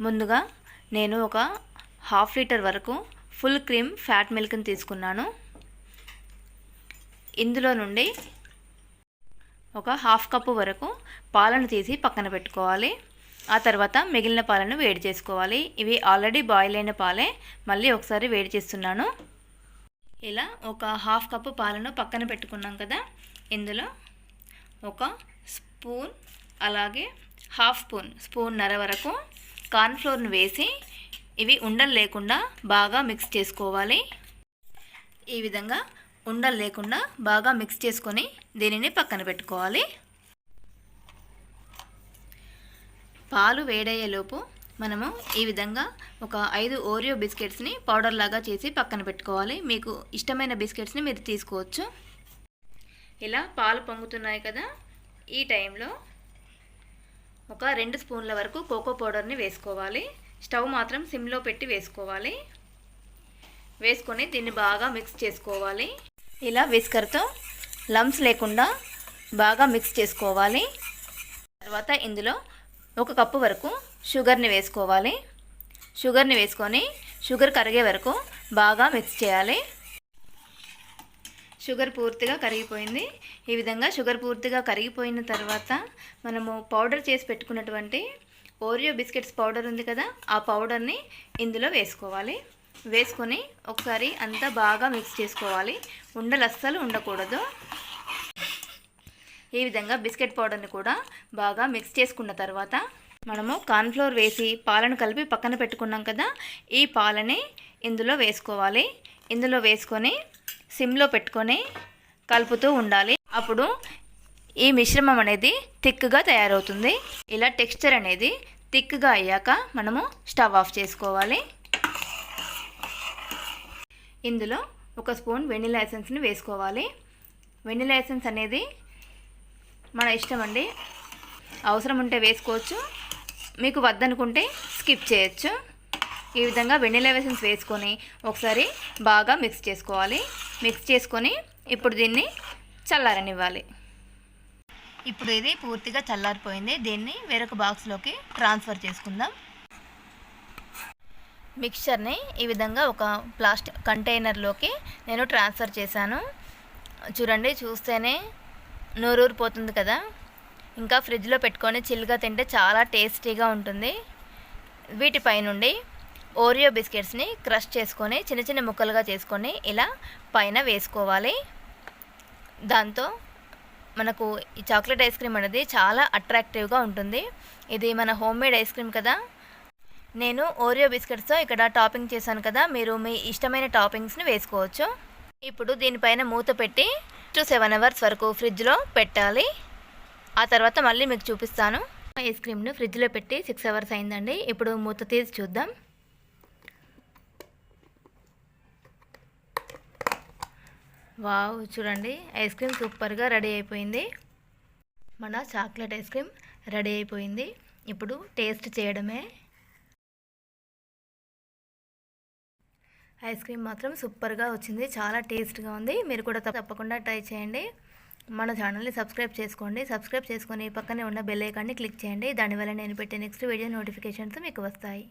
ముందుగా నేను ఒక హాఫ్ లీటర్ వరకు ఫుల్ క్రీమ్ ఫ్యాట్ మిల్క్ని తీసుకున్నాను. ఇందులో నుండి ఒక హాఫ్ కప్పు వరకు పాలను తీసి పక్కన పెట్టుకోవాలి. ఆ తర్వాత మిగిలిన పాలను వేడి చేసుకోవాలి. ఇవి ఆల్రెడీ బాయిల్ అయిన పాలే. మళ్ళీ ఒకసారి వేడి చేస్తున్నాను. ఇలా ఒక హాఫ్ కప్పు పాలను పక్కన పెట్టుకున్నాం కదా. ఇందులో ఒక స్పూన్ అలాగే హాఫ్ స్పూన్ స్పూన్నర వరకు కార్న్ఫ్లోర్ను వేసి ఇవి ఉండలు లేకుండా బాగా మిక్స్ చేసుకోవాలి. ఈ విధంగా ఉండలు లేకుండా బాగా మిక్స్ చేసుకొని దీనిని పక్కన పెట్టుకోవాలి. పాలు వేడయ్యేలోపు మనము ఈ విధంగా ఒక ఐదు ఓరియో బిస్కెట్స్ని పౌడర్ లాగా చేసి పక్కన పెట్టుకోవాలి. మీకు ఇష్టమైన బిస్కెట్స్ని మీరు తీసుకోవచ్చు. ఇలా పాలు పొంగుతున్నాయి కదా ఈ టైంలో ఒక రెండు స్పూన్ల వరకు కోకో పౌడర్ని వేసుకోవాలి. స్టవ్ మాత్రం సిమ్లో పెట్టి వేసుకోవాలి. వేసుకొని దీన్ని బాగా మిక్స్ చేసుకోవాలి. ఇలా విస్కర్తో లమ్స్ లేకుండా బాగా మిక్స్ చేసుకోవాలి. తర్వాత ఇందులో ఒక కప్పు వరకు షుగర్ని వేసుకోవాలి. షుగర్ని వేసుకొని షుగర్ కరిగే వరకు బాగా మిక్స్ చేయాలి. షుగర్ పూర్తిగా కరిగిపోయింది. ఈ విధంగా షుగర్ పూర్తిగా కరిగిపోయిన తర్వాత మనము పౌడర్ చేసి పెట్టుకున్నటువంటి ఓరియో బిస్కెట్స్ పౌడర్ ఉంది కదా ఆ పౌడర్ని ఇందులో వేసుకోవాలి. వేసుకొని ఒకసారి అంతా బాగా మిక్స్ చేసుకోవాలి. ఉండలు అస్సలు ఉండకూడదు. ఈ విధంగా బిస్కెట్ పౌడర్ని కూడా బాగా మిక్స్ చేసుకున్న తర్వాత మనము కార్న్ఫ్లోర్ వేసి పాలను కలిపి పక్కన పెట్టుకున్నాం కదా ఈ పాలని ఇందులో వేసుకోవాలి. ఇందులో వేసుకొని సిమ్లో పెట్టుకొని కలుపుతూ ఉండాలి. అప్పుడు ఈ మిశ్రమం అనేది థిక్గా తయారవుతుంది. ఇలా టెక్స్చర్ అనేది థిక్గా అయ్యాక మనము స్టవ్ ఆఫ్ చేసుకోవాలి. ఇందులో ఒక స్పూన్ వెనిలా ఎసెన్స్ని వేసుకోవాలి. వెనిలా ఎసెన్స్ అనేది మన ఇష్టం అండి. అవసరం ఉంటే వేసుకోవచ్చు. మీకు వద్దనుకుంటే స్కిప్ చేయొచ్చు. ఈ విధంగా వెనిలా ఎసెన్స్ వేసుకొని ఒకసారి బాగా మిక్స్ చేసుకోవాలి. మిక్స్ చేసుకొని ఇప్పుడు దీన్ని చల్లారనివ్వాలి. ఇప్పుడు ఇది పూర్తిగా చల్లారిపోయింది. దీన్ని వేరొక బాక్స్లోకి ట్రాన్స్ఫర్ చేసుకుందాం. మిక్చర్ని ఈ విధంగా ఒక ప్లాస్టిక్ కంటైనర్లోకి నేను ట్రాన్స్ఫర్ చేశాను. చూడండి చూస్తేనే నోరూరిపోతుంది కదా. ఇంకా ఫ్రిడ్జ్లో పెట్టుకొని చిల్లుగా తింటే చాలా టేస్టీగా ఉంటుంది. వీటిపై నుండి ఓరియో బిస్కెట్స్ని క్రష్ చేసుకొని చిన్న చిన్న ముక్కలుగా చేసుకొని ఇలా పైన వేసుకోవాలి. దాంతో మనకు ఈ చాక్లెట్ ఐస్ క్రీమ్ అనేది చాలా అట్రాక్టివ్గా ఉంటుంది. ఇది మన హోమ్ మేడ్ ఐస్ క్రీమ్ కదా. నేను ఓరియో బిస్కెట్స్తో ఇక్కడ టాపింగ్ చేశాను కదా. మీరు మీ ఇష్టమైన టాపింగ్స్ని వేసుకోవచ్చు. ఇప్పుడు దీనిపైన మూత పెట్టి టు సెవెన్ అవర్స్ వరకు ఫ్రిడ్జ్లో పెట్టాలి. ఆ తర్వాత మళ్ళీ మీకు చూపిస్తాను. ఐస్ క్రీమ్ను ఫ్రిడ్జ్లో పెట్టి సిక్స్ అవర్స్ అయిందండి. ఇప్పుడు మూత తీసి చూద్దాం. వావ్ చూడండి. ఐస్ క్రీమ్ సూపర్గా రెడీ అయిపోయింది. మన చాక్లెట్ ఐస్ క్రీమ్ రెడీ అయిపోయింది. ఇప్పుడు టేస్ట్ చేయడమే. ఐస్ క్రీమ్ మాత్రం సూపర్గా వచ్చింది. చాలా టేస్ట్గా ఉంది. మీరు కూడా తప్పకుండా ట్రై చేయండి. మన ఛానల్ని సబ్స్క్రైబ్ చేసుకోండి. సబ్స్క్రైబ్ చేసుకొని పక్కనే ఉన్న బెల్ ఐకాన్ని క్లిక్ చేయండి. దానివల్ల నేను పెట్టే నెక్స్ట్ వీడియో నోటిఫికేషన్స్ మీకు వస్తాయి.